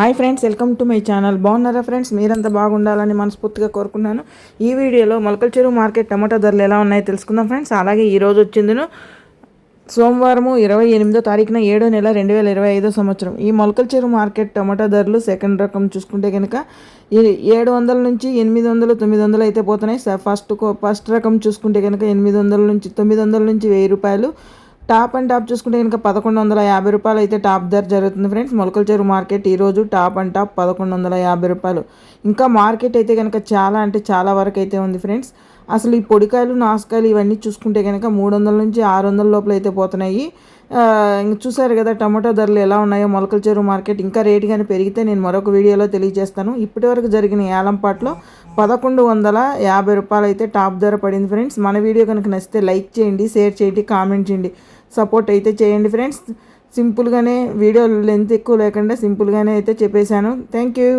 Hi friends welcome to my channel. బాగున్నారా friends? మీరంతా బాగుండాలని మనస్ఫూర్తిగా కోరుకున్నాను. ఈ వీడియోలో మొలకల చెరువు మార్కెట్ టమాటా ధరలు ఎలా ఉన్నాయో తెలుసుకుందాం ఫ్రెండ్స్. అలాగే ఈరోజు వచ్చిందిను సోమవారము ఇరవై ఎనిమిదో తారీఖున ఏడో నెల రెండు వేల ఇరవై ఐదో సంవత్సరం. ఈ మొలకల చెరువు మార్కెట్ టమాటా ధరలు సెకండ్ రకం చూసుకుంటే కనుక ఏడు వందల నుంచి ఎనిమిది వందలు తొమ్మిది వందలు అయితే పోతున్నాయి. ఫస్ట్ కో- ఫస్ట్ రకం చూసుకుంటే కనుక ఎనిమిది వందల నుంచి తొమ్మిది వందల నుంచి వెయ్యి రూపాయలు టాప్ అండ్ టాప్ చూసుకుంటే కనుక పదకొండు వందల యాభై రూపాయలు అయితే టాప్ ధర జరుగుతుంది ఫ్రెండ్స్. మొలకల చెరువు మార్కెట్ ఈరోజు టాప్ అండ్ టాప్ పదకొండు వందల యాభై రూపాయలు. ఇంకా మార్కెట్ అయితే కనుక చాలా అంటే చాలా వరకు అయితే ఉంది ఫ్రెండ్స్. అసలు ఈ పొడికాయలు నాసుకాయలు ఇవన్నీ చూసుకుంటే కనుక మూడు వందల నుంచి ఆరు వందల లోపల అయితే పోతున్నాయి. ఇంక చూసారు కదా టమాటో ధరలు ఎలా ఉన్నాయో మొలకల చెరువు మార్కెట్. ఇంకా రేటు కానీ పెరిగితే నేను మరొక వీడియోలో తెలియజేస్తాను. ఇప్పటివరకు జరిగిన ఏలంపాట్లో పదకొండు వందల యాభై రూపాయలు అయితే టాప్ ధర పడింది ఫ్రెండ్స్. మన వీడియో కనుక నచ్చితే లైక్ చేయండి షేర్ చేయండి కామెంట్ చేయండి. సపోర్ట్ అయితే చేయండి ఫ్రెండ్స్. సింపుల్గానే వీడియో లెంత్ ఎక్కువ లేకుండా సింపుల్గానే అయితే చెప్పేశాను. Thank you.